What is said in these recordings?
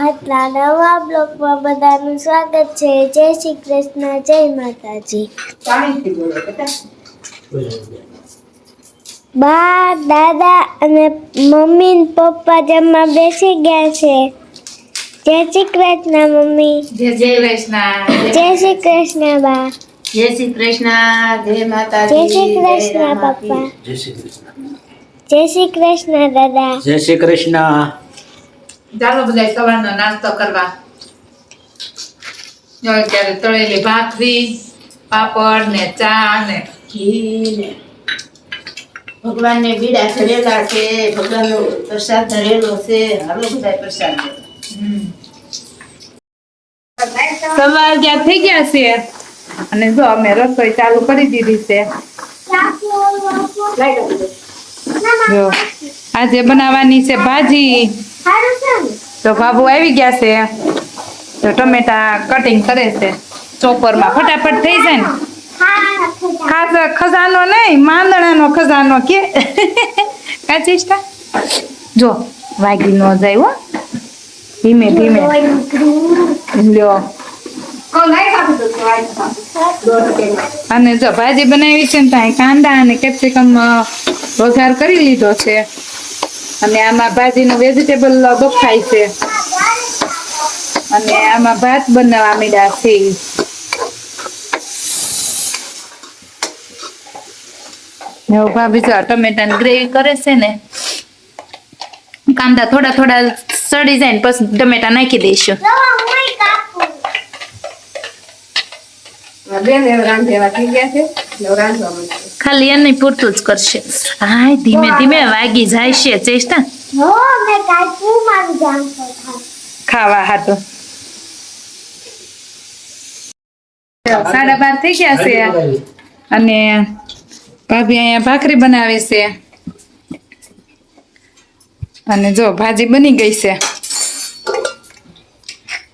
આજના નવા બ્લોગમાં બધાનું સ્વાગત છે. જય શ્રી કૃષ્ણ જય માતાજી. બા દાદા અને મમ્મી ને પપ્પા જમવા બેસી ગયા છે. જય શ્રી કૃષ્ણ મમ્મી. જય જય કૃષ્ણ જય શ્રી કૃષ્ણ બા. જય શ્રી કૃષ્ણ જય જય શ્રી કૃષ્ણ પપ્પા. જય શ્રી કૃષ્ણ. જય શ્રી કૃષ્ણ દાદા. જય શ્રી કૃષ્ણ. ચાલો બધા સવારનો નાસ્તો કરવા. જો અત્યારે તળેલી ભાખરી પાપડ ને ચા ને ઘી ને ભગવાનને બીડા ધરેલા છે ભગવાનનો પ્રસાદ ધરેલો છે હાલો બધા પ્રસાદ સવાર જ્યાં થઈ ગયા છે. અને જો અમે રસોઈ ચાલુ કરી દીધી છે. જો આજે બનાવવાની છે ભાજી. તો બાબુ આવી ગયા છે. તો ટમેટા કટિંગ કરે છે. ચોપરમાં ફટાફટ થઈ જાય ને. ખાસ ખજાનો નહીં માંદણાનો ખજાનો કે. કાચીસ્ટા જો વાગી ન જાય હો. ધીમે ધીમે. લ્યો. અને જો ભાજી બનાવી છે ને ત્યાં કાંદા અને કેપ્સિકમ વઘાર કરી લીધો છે. અને આમાં ભાજીનું વેજીટેબલ બફાય છે. અને આમાં ભાત બનાવવા મીડા છે. ભાભી જો ટમેટાની ગ્રેવી કરે છે ને કાંદા થોડા થોડા સડી જાય ને પછી ટમેટા નાખી દઈશું. બેન એવા રાંધેવા થઈ ગયા છે રાંધવા. ખાલી એને પૂરતું જ કરશે. હાય ધીમે ધીમે વાગી જાય છે ચેષ્ટા. ખાવા હાટું. સાડા બાર થઈ ગયા છે. અને ભાભી અહીંયા ભાખરી બનાવે છે. અને જો ભાજી બની ગઈ છે.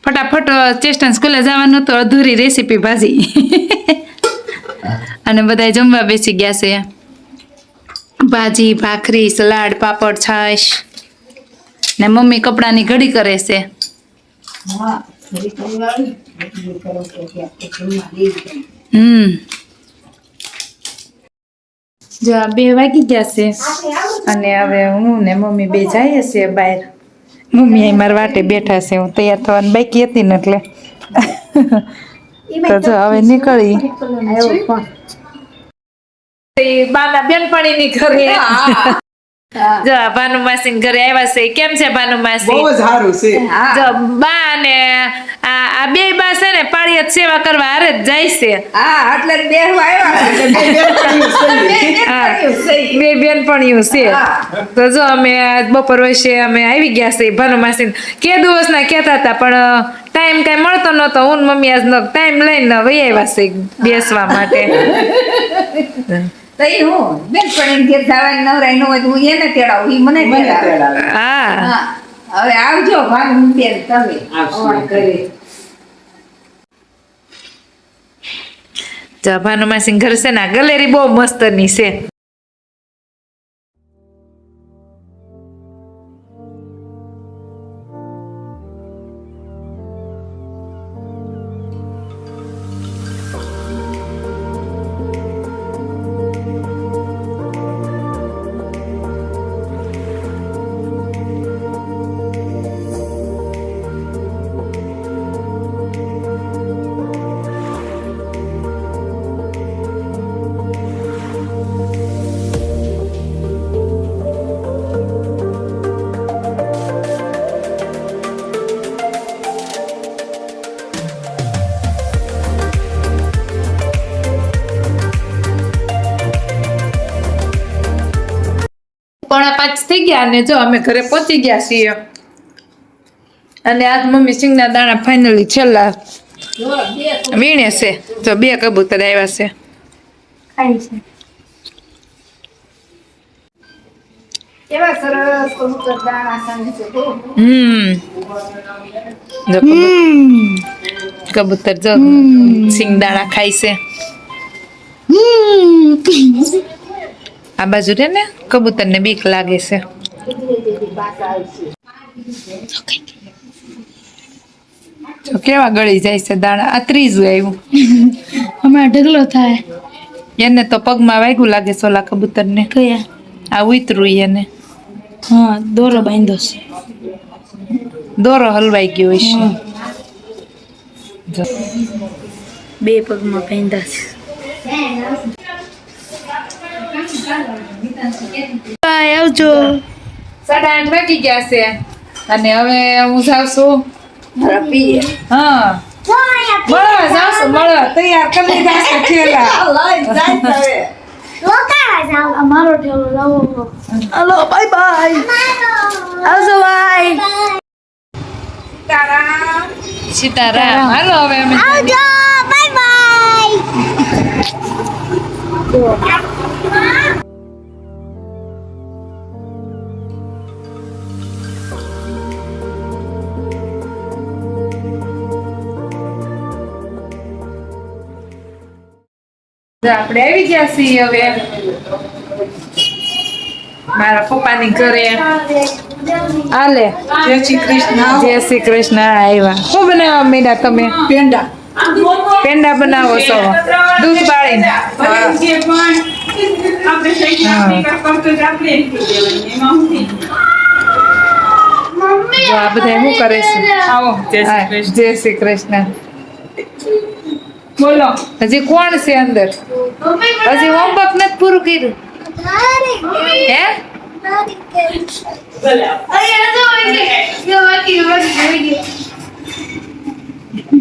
ફટાફટ ચેસ્ટન સ્કૂલે જવાનું તો અધૂરી રેસીપી ભાજી. અને બધા જમવા બેસી ગયા છે. ભાજી ભાખરી સલાડ પાપડ છાશ. ને મમ્મી કપડાની ઘડી કરે છે. હમ. જો આ બે વાગી ગયા છે. અને હવે હું ને મમ્મી બે જઈએ છીએ બહાર. મમ્મી અહીં મારા વાટે બેઠા છે. હું તૈયાર થવાની બાકી હતી ને એટલે. તો જો હવે નીકળી. બાના બેનપણીની ઘરે. જો ભાનુમાસી ઘરે આવ્યા છે. કેમ છે ભાનુમાસી? બહુ સારું છે. જો બા ને આ બે બા છે ને પાળિયાત સેવા કરવા હારે જ જાય છે. હા એટલે બેહવા આવ્યા બે બેનપણીઓ. બે છે. તો જો અમે આજ બપોર વચ્ચે અમે આવી ગયા છે ભાનુમાસી કે દિવસના કહેતા હતા પણ ટાઈમ કઈ મળતો નતો હું મમ્મી આજ ટાઈમ લઈને વહી આવ્યા છે બેસવા માટે. તો હું હું પણ ઘેર જવાની નવરાઈ ન હોય હું એને તેડાવું ઈ મને તેડાવે. હા. હા. હવે આવજો ભાનુ બેન તમે. ઘરે. જો ઘર છે ને ગલેરી બહુ મસ્તની છે. પોણા પાંચ થઈ ગયા અને જો અમે ઘરે પહોંચી ગયા છીએ. અને આજ મમ્મી સિંગના દાણા ફાઇનલી છેલ્લા વીણે છે. તો બે કબૂતર આવ્યા છે. કબૂતર જો સિંગ દાણા ખાય છે. આ બાજુ રે ને? કબૂતર ને બીક લાગે છે. તો કેવા ગળી જાય છે દાણા? આ ત્રીજું આવ્યું. હમણાં ઢગલો થાય. એને તો પગમાં વાગ્યું લાગે સોલા કબૂતરને. કયા? આ ઉતરું એને. હા દોરો બાંધો છે. દોરો હલવાઈ ગયો જો. બે પગમાં બાંધા છે. આવજો. સાડા આઠ વાગી ગયા છે. અને હવે હું જાઉં છું. હા. મળવા જાઉં છું મળવા. તૈયાર કરી લીધા છે અમારો લાવો. Hello bye bye. આવજો બાય. સીતારામ. હાલો હવે અમે આવજો. Bye bye. આપણે આવી ગયા છીએ હવે. મારા પપ્પાની ઘરે. આલે જય શ્રી કૃષ્ણ. જય શ્રી કૃષ્ણ આવ્યા શું બનાવવા મેડા તમે? પેંડા. પેંડા બનાવો છો? દૂધ બાળીને? જો આ બધા શું કરે છે? આવો. જય શ્રી કૃષ્ણ. બોલો. હજી કોણ છે અંદર? હજી હોમવર્ક નથી પૂરું કર્યું. હે?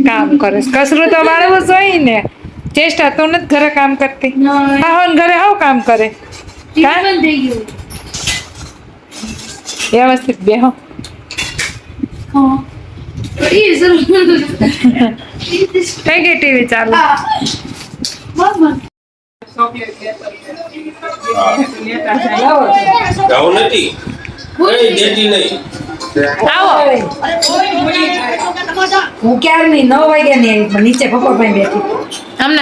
કામ કરે કસરત કસરું તો વાળવું જોઈએ ને. ચેષ્ટા તો નથી ઘરે કામ કરતી. આહોન ઘરે આવ કામ કરે. કા? થઈ ગયું. વ્યવસ્થિત બેહો. એ જરૂર કઈ ટીવી ચાલુ આવો નથી. દેતી નહીં. હું ક્યારની નવ વાગ્યા ની પણ નીચે પપ્પા પાસે બેઠી. અમને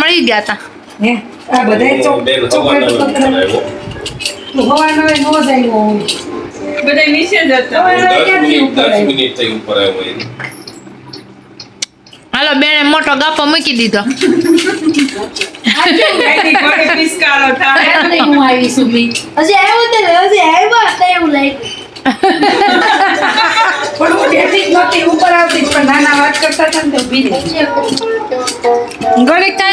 મળી ગયા હતા હે? આ બધા ચોક ચોકલેટ હવાનો નો જાય હું દસ મિનિટ દસ મિનિટ થઈ ઉપર આવ્યો હાલો, બેને મોટો ગાપો મૂકી દીધો હજી આવ્યો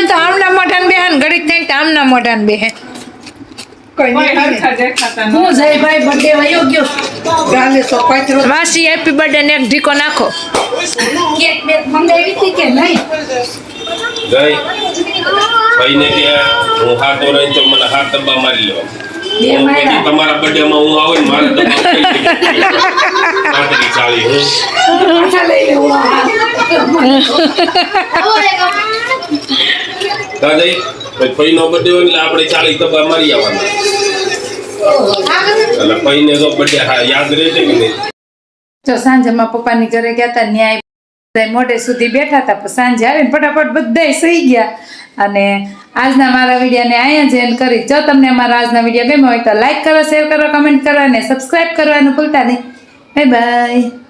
તો આમના મોઢાને બેહન ઘડીક થાય તો આમના મોઢાને બેહન. હું જયભાઈ birthday વયો ગયો ગાલે તો કચરો માસી હેપી બર્થડે ને એક ઢીકો નાખો. કેક બેક મંગાવી હતી કે નહીં? ગઈ ભાઈને કે હું હાથો રહી તો મને હાથ ડબ્બા મારી લો બે હું માર્યા. કીધું, તમારા birthday માં હું આવું ને મારે હું ભાઈનો birthday હોય એટલે આપણે ચાલી દબા મારી આવવાના. એટલે ભાઈને તો પપ્પાની ઘરે ગયા હતા ન્યાય મોઢે સુધી બેઠા હતા પણ સાંજે આવીને ફટાફટ બધાય સહી ગયા. અને આજના મારા વિડીયોને અહીંયા જ એન્ડ કરી. જો તમને અમારા આજના વીડિયો ગમ્યો હોય તો લાઈક કરો શેર કરો કમેન્ટ કરો અને સબસ્ક્રાઈબ કરવાનું ભૂલતા નહીં. Bye bye